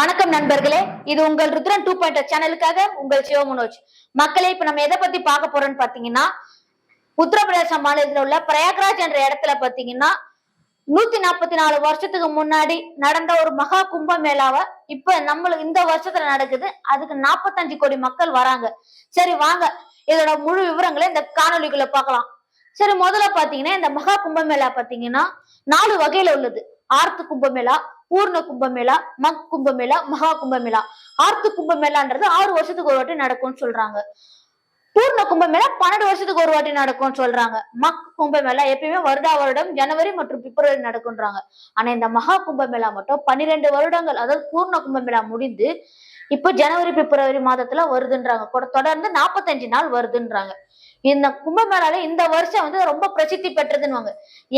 வணக்கம் நண்பர்களே. இது உங்கள் ருத்ரன் டூ பாயிண்ட் சேனலுக்காக உங்கள் சிவமனோஜ் மக்களே இப்ப நம்ம எதை பத்தி பார்க்க போறோம்னு பாத்தீங்கன்னா உத்தரப்பிரதேச மாநிலத்தில் உள்ள பிரயாக்ராஜ் என்ற இடத்துல பாத்தீங்கன்னா நூத்தி நாற்பத்தி நாலு வருஷத்துக்கு முன்னாடி நடந்த ஒரு மகா கும்ப மேளாவை இப்ப நம்மளுக்கு இந்த வருஷத்துல நடக்குது. அதுக்கு நாற்பத்தஞ்சு கோடி மக்கள் வராங்க. சரி வாங்க. இதோட முழு விவரங்களை இந்த காணொலிக்குள்ள பார்க்கலாம். சரி முதல்ல பாத்தீங்கன்னா இந்த மகா கும்பமேளா பாத்தீங்கன்னா நாலு வகையில உள்ளது. ஆர்த்து கும்பமேளா பூர்ண கும்பமேளா மக் கும்பமேளா மகா கும்பமேளா. ஆர்த்து கும்பமேளான்றது ஆறு வருஷத்துக்கு ஒரு வாட்டி நடக்கும்னு சொல்றாங்க. பூர்ண கும்பமேளா பன்னெண்டு வருஷத்துக்கு ஒரு வாட்டி நடக்கும்னு சொல்றாங்க. மக் கும்பமேளா எப்பயுமே வருடா வருடம் ஜனவரி மற்றும் பிப்ரவரி நடக்கும்ன்றாங்க. ஆனா இந்த மகா கும்பமேளா மட்டும் பன்னிரெண்டு வருடங்கள் அதாவது பூர்ண கும்பமேளா முடிந்து இப்போ ஜனவரி பிப்ரவரி மாதத்துல வருதுன்றாங்க. தொடர்ந்து நாற்பத்தஞ்சு நாள் வருதுன்றாங்க. இந்த கும்பமேளால இந்த வருஷம் வந்து ரொம்ப பிரசித்தி பெற்றதுன்னு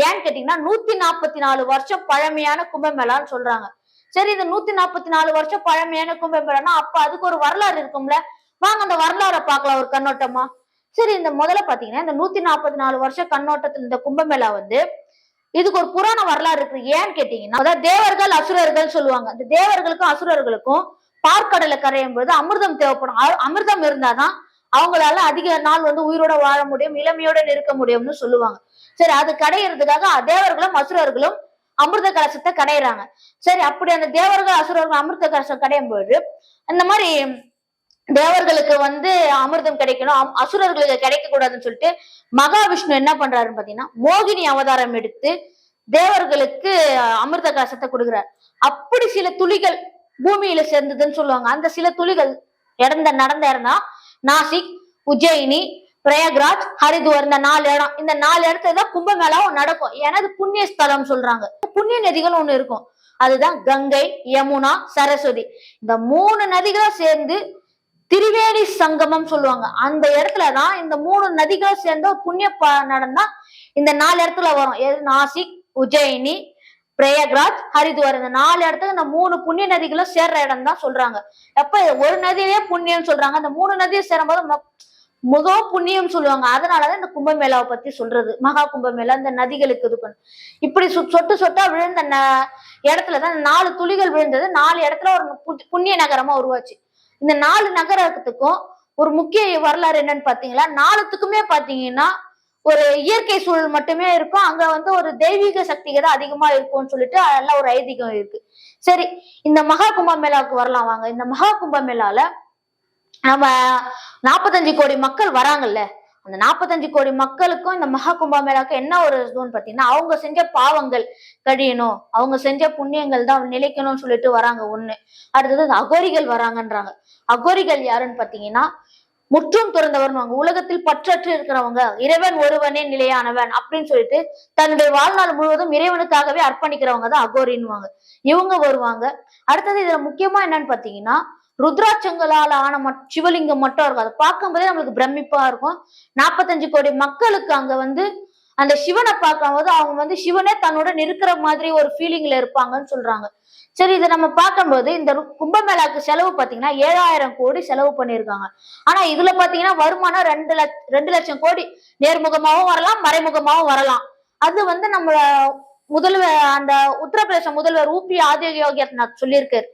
ஏன்னு கேட்டீங்கன்னா நூத்தி நாற்பத்தி நாலு வருஷம் பழமையான கும்பமேளான்னு சொல்றாங்க. சரி இந்த நூத்தி நாற்பத்தி நாலு வருஷம் பழமையான கும்பமேளானா அப்ப அதுக்கு ஒரு வரலாறு இருக்கும்ல? வாங்க அந்த வரலாறை பார்க்கலாம் ஒரு கண்ணோட்டமா. சரி இந்த முதல்ல பாத்தீங்கன்னா இந்த நூத்தி நாற்பத்தி நாலு வருஷம் கண்ணோட்டத்துல இந்த கும்பமேளா வந்து இதுக்கு ஒரு புராண வரலாறு இருக்கு. ஏன்னு கேட்டீங்கன்னா அதாவது தேவர்கள் அசுரர்கள் சொல்லுவாங்க. இந்த தேவர்களுக்கும் அசுரர்களுக்கும் பார்க்கடலை கரையும் போது அமிர்தம் தேவைப்படும். அமிர்தம் இருந்தாதான் அவங்களால அதிக நாள் வந்து உயிரோட வாழ முடியும் இளமையோட இருக்க முடியும்னு சொல்லுவாங்க. சரி அது கடையிறதுக்காக தேவர்களும் அசுரர்களும் அமிர்த கலசத்தை கடையிறாங்க. சரி அப்படி அந்த தேவர்கள் அசுரர்கள் அமிர்த கலசம் கடையும் போது அந்த மாதிரி தேவர்களுக்கு வந்து அமிர்தம் கிடைக்கணும் அம்- அசுரர்களுக்கு கிடைக்க கூடாதுன்னு சொல்லிட்டு மகாவிஷ்ணு என்ன பண்றாருன்னு பாத்தீங்கன்னா மோகினி அவதாரம் எடுத்து தேவர்களுக்கு அமிர்த கலசத்தை கொடுக்குறாரு. அப்படி சில துளிகள் பூமியில சேர்ந்ததுன்னு சொல்லுவாங்க. அந்த சில துளிகள் இறந்த நடந்த இடம்னா நாசிக் உஜ்ஜயினி பிரயாக்ராஜ் ஹரித்வார் இந்த நாலு இடம். இந்த நாலு இடத்துல தான் கும்பமேளாவும் நடக்கும். ஏன்னா அது புண்ணிய ஸ்தலம் சொல்றாங்க. புண்ணிய நதிகள் ஒண்ணு இருக்கும். அதுதான் கங்கை யமுனா சரஸ்வதி. இந்த மூணு நதிகளும் சேர்ந்து திரிவேணி சங்கமம் சொல்லுவாங்க. அந்த இடத்துல தான் இந்த மூணு நதிகளும் சேர்ந்து புண்ணிய ப- நடந்தா இந்த நாலு இடத்துல வரும். எது? நாசிக் உஜ்ஜயினி பிரயாக்ராஜ் ஹரித்வார். இந்த நாலு இடத்துக்கு இந்த மூணு புண்ணிய நதிகளும் சேர்ற இடம் தான் சொல்றாங்க. அப்ப ஒரு நதியிலே புண்ணியம் சொல்றாங்க அந்த மூணு நதியும் சேரும்போது மொ- முக புண்ணியம் சொல்லுவாங்க. அதனாலதான் இந்த கும்பமேளாவை பத்தி சொல்றது. மகா கும்பமேளா இந்த நதிகளுக்கு இது பண்ணு. இப்படி சொ- சொட்டு சொட்டா விழுந்த ந- இடத்துலதான் இந்த நாலு துளிகள் விழுந்தது. நாலு இடத்துல ஒரு பு- புண்ணிய நகரமா உருவாச்சு. இந்த நாலு நகரத்துக்கும் ஒரு முக்கிய வரலாறு என்னன்னு பாத்தீங்களா? நாலுத்துக்குமே பாத்தீங்கன்னா ஒரு இயற்கை சூழல் மட்டுமே இருக்கும். அங்க வந்து ஒரு தெய்வீக சக்திகள் தான் அதிகமா இருக்கும்னு சொல்லிட்டு அதெல்லாம் ஒரு ஐதீகம் இருக்கு. சரி இந்த மகா கும்பமேளாவுக்கு வரலாம் வாங்க. இந்த மகா கும்பமேளால நம்ம நாற்பத்தஞ்சு கோடி மக்கள் வராங்கல்ல. அந்த நாற்பத்தஞ்சு கோடி மக்களுக்கும் இந்த மகா கும்பமேளாவுக்கு என்ன ஒரு இதுன்னு பாத்தீங்கன்னா அவங்க செஞ்ச பாவங்கள் கழியணும். அவங்க செஞ்ச புண்ணியங்கள் தான் நிலைக்கணும்னு சொல்லிட்டு வராங்க ஒண்ணு. அடுத்தது அகோரிகள் வராங்கன்றாங்க. அகோரிகள் யாருன்னு பாத்தீங்கன்னா முற்றும் துறந்தவர்னுவாங்க உலகத்தில் பற்றற்று இருக்கிறவங்க இறைவன் ஒருவனே நிலையானவன் அப்படின்னு சொல்லிட்டு தன்னுடைய வாழ்நாள் முழுவதும் இறைவனுக்காகவே அர்ப்பணிக்கிறவங்க தான் அகோரின்வாங்க இவங்க வருவாங்க. அடுத்தது இதுல முக்கியமா என்னன்னு பாத்தீங்கன்னா ருத்ராட்சங்களால ஆன மட்- சிவலிங்கம் மட்டும் இருக்கும். அதை பார்க்கும்போதே நம்மளுக்கு பிரமிப்பா இருக்கும். நாற்பத்தஞ்சு கோடி மக்களுக்கு அங்க வந்து அந்த சிவனை பார்க்கும்போது அவங்க வந்து சிவனே தன்னுடன் இருக்கிற மாதிரி ஒரு ஃபீலிங்ல இருப்பாங்கன்னு சொல்றாங்க. சரி இதை நம்ம பார்க்கும்போது இந்த கும்பமேளாக்கு செலவு பார்த்தீங்கன்னா ஏழாயிரம் கோடி செலவு பண்ணியிருக்காங்க. ஆனா இதுல பாத்தீங்கன்னா வருமானம் ரெண்டு லட்ச ரெண்டு லட்சம் கோடி. நேர்முகமாவும் வரலாம் மறைமுகமாவும் வரலாம். அது வந்து நம்ம முதல்வர் அந்த உத்தரப்பிரதேச முதல்வர் ஊபி ஆதித்ய யோகிநாத் சொல்லியிருக்காரு.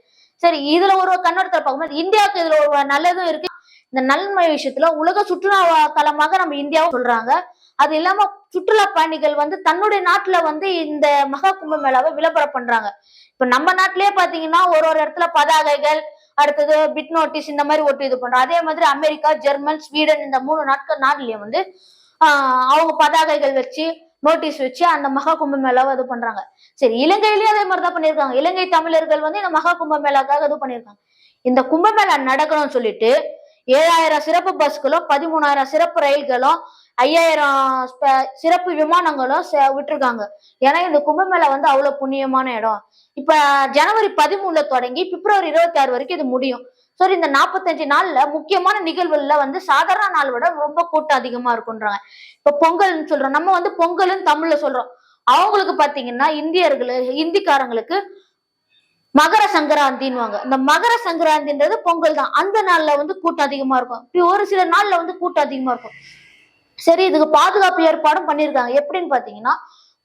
சரி இதுல ஒரு கண்ணோட்டத்துல பார்க்கும்போது இந்தியாவுக்கு இதுல ஒரு நல்லதும் இருக்கு. இந்த நன்மை விஷயத்துல உலக சுற்றுலா தலமாக நம்ம இந்தியாவும் சொல்றாங்க. அது இல்லாம சுற்றுலா பயணிகள் வந்து தன்னுடைய நாட்டுல வந்து இந்த மகா கும்பமேளாவை விளம்பரம் பண்றாங்க. இப்ப நம்ம நாட்டிலேயே பாத்தீங்கன்னா ஒரு ஒரு இடத்துல பதாகைகள் அடுத்தது பிட் நோட்டீஸ் இந்த மாதிரி ஒட்டி இது பண்றோம். அதே மாதிரி அமெரிக்கா ஜெர்மன் ஸ்வீடன் இந்த மூணு நாட்கள் நாட்டிலேயே வந்து ஆஹ் அவங்க பதாகைகள் வச்சு நோட்டீஸ் வச்சு அந்த மகா கும்பமேளாவை இது பண்றாங்க. சரி இலங்கையிலயும் அதே மாதிரி தான் பண்ணியிருக்காங்க. இலங்கை தமிழர்கள் வந்து இந்த மகா கும்பமேளாக்காக இது பண்ணியிருக்காங்க. இந்த கும்பமேளா நடக்கணும்னு சொல்லிட்டு ஏழாயிரம் சிறப்பு பஸ்களும் பதிமூணாயிரம் சிறப்பு ரயில்களும் ஐயாயிரம் சிறப்பு விமானங்களும் விட்டுருக்காங்க. ஏன்னா இந்த கும்பமேளா வந்து அவ்வளவு புண்ணியமான இடம். இப்ப ஜனவரி பதிமூணுல தொடங்கி பிப்ரவரி இருபத்தி ஆறு வரைக்கும் இது முடியும். சரி இந்த நாற்பத்தஞ்சு நாள்ல முக்கியமான நிகழ்வுல வந்து சாதாரண நாள் விட ரொம்ப கூட்டம் அதிகமா இருக்குன்றாங்க இப்ப பொங்கல்னு சொல்றோம். நம்ம வந்து பொங்கல்னு தமிழ்ல சொல்றோம். அவங்களுக்கு பாத்தீங்கன்னா இந்தியர்களுக்கு இந்திக்காரங்களுக்கு மகர சங்கராந்தின்னுவாங்க. இந்த மகர சங்கராந்தின்றது பொங்கல் தான். அந்த நாள்ல வந்து கூட்டம் அதிகமா இருக்கும். இப்படி ஒரு சில நாள்ல வந்து கூட்டம் அதிகமா இருக்கும். சரி இதுக்கு பாதுகாப்பு ஏற்பாடும் பண்ணியிருக்காங்க. எப்படின்னு பாத்தீங்கன்னா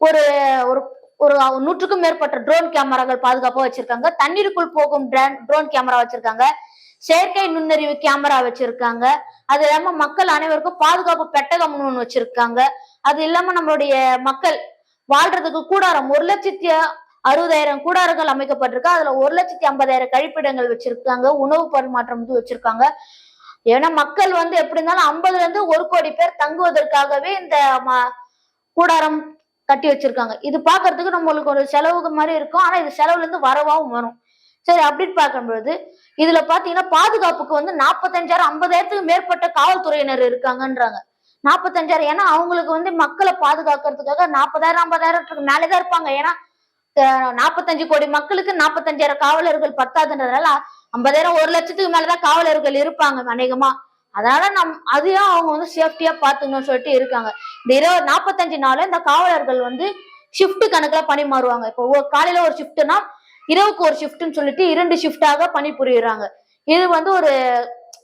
ஒரு ஒரு ஒரு நூற்றுக்கும் மேற்பட்ட ட்ரோன் கேமராக்கள் பாதுகாப்பா வச்சிருக்காங்க. தண்ணீருக்குள் போகும் ட்ரோன் கேமரா வச்சிருக்காங்க. செயற்கை நுண்ணறிவு கேமரா வச்சிருக்காங்க. அது இல்லாம மக்கள் அனைவருக்கும் பாதுகாப்பு பெட்டகம்னு ஒன்று வச்சிருக்காங்க. அது இல்லாம நம்மளுடைய மக்கள் வாழ்றதுக்கு கூடாரம் ஒரு லட்சத்தி அறுபதாயிரம் கூடாரங்கள் அமைக்கப்பட்டிருக்கு. அதுல ஒரு லட்சத்தி ஐம்பதாயிரம் கழிப்பிடங்கள் வச்சிருக்காங்க. உணவு பரிமாற்றம் வந்து வச்சிருக்காங்க. ஏன்னா மக்கள் வந்து எப்படி இருந்தாலும் ஐம்பதுல இருந்து ஒரு கோடி பேர் தங்குவதற்காகவே இந்த ம- கூடாரம் கட்டி வச்சிருக்காங்க. இது பாக்குறதுக்கு நம்மளுக்கு ஒரு செலவுக்கு மாதிரி இருக்கும். ஆனா இது செலவுல இருந்து வரவாவும் வரும். சரி அப்படின்னு பார்க்கும்பொழுது இதுல பாத்தீங்கன்னா பாதுகாப்புக்கு வந்து நாற்பத்தஞ்சாயிரம் ஐம்பதாயிரத்துக்கு மேற்பட்ட காவல்துறையினர் இருக்காங்கன்றாங்க. நாற்பத்தஞ்சாயிரம் ஏன்னா அவங்களுக்கு வந்து மக்களை பாதுகாக்கிறதுக்காக நாற்பதாயிரம் ஐம்பதாயிரத்துக்கு மேலேதான் இருப்பாங்க. ஏன்னா நாற்பத்தஞ்சு கோடி மக்களுக்கு நாற்பத்தஞ்சாயிரம் காவலர்கள் பத்தாதுன்றதுனால ஐம்பதாயிரம் ஒரு லட்சத்துக்கு மேலதான் காவலர்கள் இருப்பாங்க அநேகமா. அதனால நம் அதையும் அவங்க வந்து சேஃப்டியா பாத்துக்கணும்னு சொல்லிட்டு இருக்காங்க. இந்த இருபது நாற்பத்தஞ்சு நாள் இந்த காவலர்கள் வந்து ஷிஃப்ட் கணக்குல பணி மாறுவாங்க. இப்போ காலையில ஒரு ஷிஃப்ட்னா இரவுக்கு ஒரு ஷிஃப்ட்னு சொல்லிட்டு இரண்டு ஷிஃப்டாக பணிபுரியுறாங்க இது வந்து ஒரு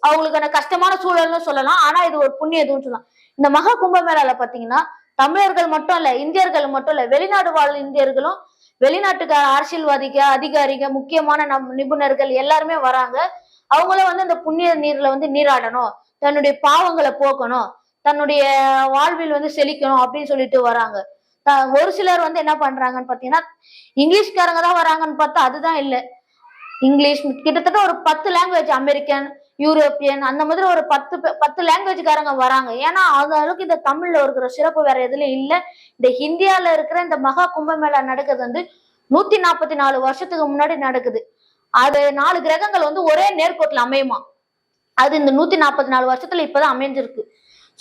அவங்களுக்கான கஷ்டமான சூழல்னு சொல்லலாம். ஆனா இது ஒரு புண்ணிய எதுவும் சொல்லலாம். இந்த மகா கும்பமேளால பாத்தீங்கன்னா தமிழர்கள் மட்டும் இல்ல இந்தியர்கள் மட்டும் இல்ல வெளிநாடு வாழ் இந்தியர்களும் வெளிநாட்டுக்கார அரசியல்வாதிக அதிகாரிக முக்கியமான நம் நிபுணர்கள் எல்லாருமே வராங்க. அவங்களும் வந்து இந்த புண்ணிய நீர்ல வந்து நீராடணும். தன்னுடைய பாவங்களை போக்கணும். தன்னுடைய வாழ்வில் வந்து செழிக்கணும் அப்படின்னு சொல்லிட்டு வராங்க. த- ஒரு சிலர் வந்து என்ன பண்றாங்கன்னு பாத்தீங்கன்னா இங்கிலீஷ்காரங்க தான் வராங்கன்னு பார்த்தா அதுதான் இல்லை. இங்கிலீஷ் கிட்டத்தட்ட ஒரு பத்து லாங்குவேஜ் அமெரிக்கன் யூரோப்பியன் அந்த மாதிரி ஒரு பத்து பத்து லாங்குவேஜ்காரங்க வராங்க. ஏன்னா அந்த அளவுக்கு இந்த தமிழ்ல இருக்கிற சிறப்பு வேற எதுலயும் இல்லை. இந்த ஹிந்தியால இருக்கிற இந்த மகா கும்பமேளா நடக்கிறது வந்து நூத்தி நாற்பத்தி நாலு வருஷத்துக்கு முன்னாடி நடக்குது. அது நாலு கிரகங்கள் வந்து ஒரே நேர்கோட்டில் அமையுமா? அது இந்த நூத்தி நாற்பத்தி நாலு வருஷத்துல இப்பதான் அமைஞ்சிருக்கு.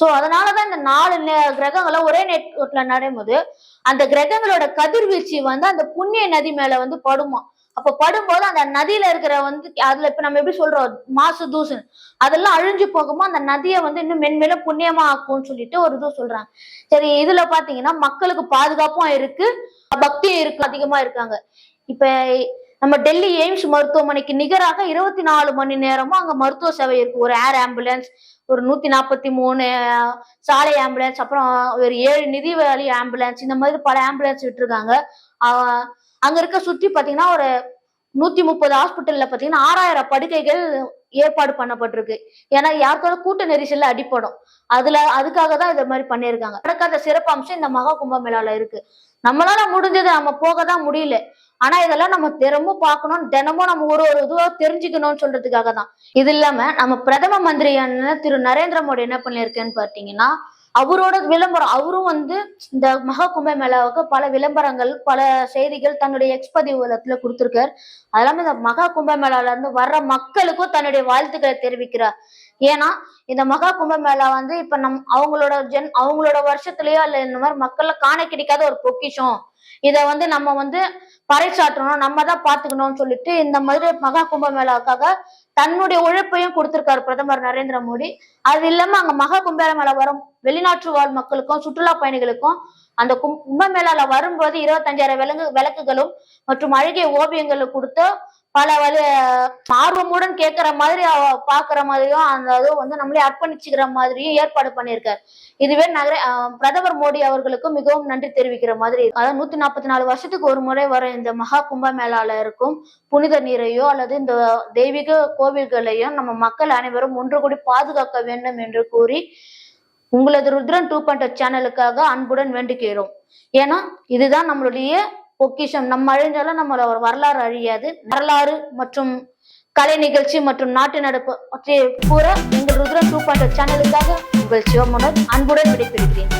ஸோ அதனாலதான் இந்த நாலு நே- கிரகங்களும் ஒரே நேர்கோட்டில் நடையும்போது அந்த கிரகங்களோட கதிர்வீழ்ச்சி வந்து அந்த புண்ணிய நதி மேல வந்து படுமா? அப்ப படும்போது அந்த நதியில இருக்கிற வந்து அதுல இப்ப நம்ம எப்படி சொல்றோம் மாசு தூசன் அதெல்லாம் அழிஞ்சு போகுமோ அந்த நதியை வந்து இன்னும் மென்மேலும் புண்ணியமா ஆக்கும்னு சொல்லிட்டு ஒரு இது சொல்றாங்க. சரி இதுல பாத்தீங்கன்னா மக்களுக்கு பாதுகாப்பும் இருக்கு பக்தியும் இருக்கு அதிகமா இருக்காங்க. இப்ப நம்ம டெல்லி எய்ம்ஸ் மருத்துவமனைக்கு நிகராக இருபத்தி நாலு மணி நேரமும் அங்க மருத்துவ சேவை இருக்கு. ஒரு ஏர் ஆம்புலன்ஸ் ஒரு நூத்தி நாற்பத்தி மூணு சாலை ஆம்புலன்ஸ் அப்புறம் ஒரு ஏழு நிதி வழி ஆம்புலன்ஸ் இந்த மாதிரி பல ஆம்புலன்ஸ் விட்டுருக்காங்க. ஆஹ் அங்க இருக்க சுற்றி பாத்தீங்கன்னா ஒரு நூத்தி முப்பது ஹாஸ்பிட்டல்ல பாத்தீங்கன்னா ஆறாயிரம் படுக்கைகள் ஏற்பாடு பண்ணப்பட்டிருக்கு. ஏன்னா யாருக்காவது கூட்ட நெரிசல்ல அடிப்படும் அதுல அதுக்காக தான் இதை மாதிரி பண்ணியிருக்காங்க. நடக்காத சிறப்பு அம்சம் இந்த மகா கும்பமேளால இருக்கு. நம்மளால முடிஞ்சது நம்ம போக தான் முடியல. ஆனா இதெல்லாம் நம்ம தினமும் பார்க்கணும். தினமும் நம்ம ஒரு ஒரு இதுவா தெரிஞ்சுக்கணும்னு சொல்றதுக்காக தான் இது இல்லாம நம்ம பிரதம மந்திரியான திரு நரேந்திர மோடி என்ன பண்ணியிருக்கேன்னு பாத்தீங்கன்னா அவரோட விளம்பரம் அவரும் வந்து இந்த மகா கும்ப மேளாவுக்கு பல விளம்பரங்கள் பல செய்திகள் தன்னுடைய எக்ஸ்பதிவுலத்துல கொடுத்துருக்காரு கொடுத்திருக்காரு. அது இல்லாம இந்த மகா கும்ப மேளால இருந்து வர்ற மக்களுக்கும் தன்னுடைய வாழ்த்துக்களை தெரிவிக்கிறார். ஏன்னா இந்த மகா கும்ப மேளா வந்து இப்ப நம் அவங்களோட ஜென் அவங்களோட வருஷத்துலயோ இல்ல இந்த மாதிரி மக்கள்ல காண கிடைக்காத ஒரு பொக்கிஷம். இத வந்து நம்ம வந்து பறைசாற்றணும் நம்ம தான் பாத்துக்கணும்னு சொல்லிட்டு இந்த மாதிரி மகா கும்ப மேளாவுக்காக தன்னுடைய உழைப்பையும் கொடுத்திருக்காரு பிரதமர் நரேந்திர மோடி. அது இல்லாம அங்க மகா கும்பமேளா வரும் வெளிநாட்டு வாழ் மக்களுக்கும் சுற்றுலா பயணிகளுக்கும் அந்த கும்பமேளால வரும்போது இருபத்தஞ்சாயிரம் விலங்கு விளக்குகளும் மற்றும் அழகிய ஓவியங்களை கொடுத்து பல வழி ஆர்வமுடன் கேட்கிற மாதிரி அவ பாக்குற மாதிரியும் அந்த அதுவும் வந்து நம்மளே அர்ப்பணிச்சுக்கிற மாதிரியும் ஏற்பாடு பண்ணியிருக்காரு. இதுவே நகர பிரதமர் மோடி அவர்களுக்கும் மிகவும் நன்றி தெரிவிக்கிற மாதிரி அதாவது நூத்தி நாற்பத்தி நாலு வருஷத்துக்கு ஒரு முறை வர இந்த மகா கும்ப கும்பமேளால இருக்கும் புனித நீரையோ அல்லது இந்த தெய்வீக கோவில்களையும் நம்ம மக்கள் அனைவரும் ஒன்று கூடி பாதுகாக்க வேண்டும் என்று கூறி உங்களது ருத்ரன் டூ பாயிண்ட் சேனலுக்காக அன்புடன் வேண்டுகிறோம். ஏன்னா இதுதான் நம்மளுடைய பொக்கிஷம். நம்ம அழிஞ்சாலும் நம்மளோட வரலாறு அழியாது. வரலாறு மற்றும் கலை நிகழ்ச்சி மற்றும் நாட்டு நடப்பு பற்றி கூற எங்கள் ருத்ரன் டூ பாயிண்ட் சேனலுக்காக உங்கள் சிவமனோர் அன்புடன் விடைபெறுகிறேன்.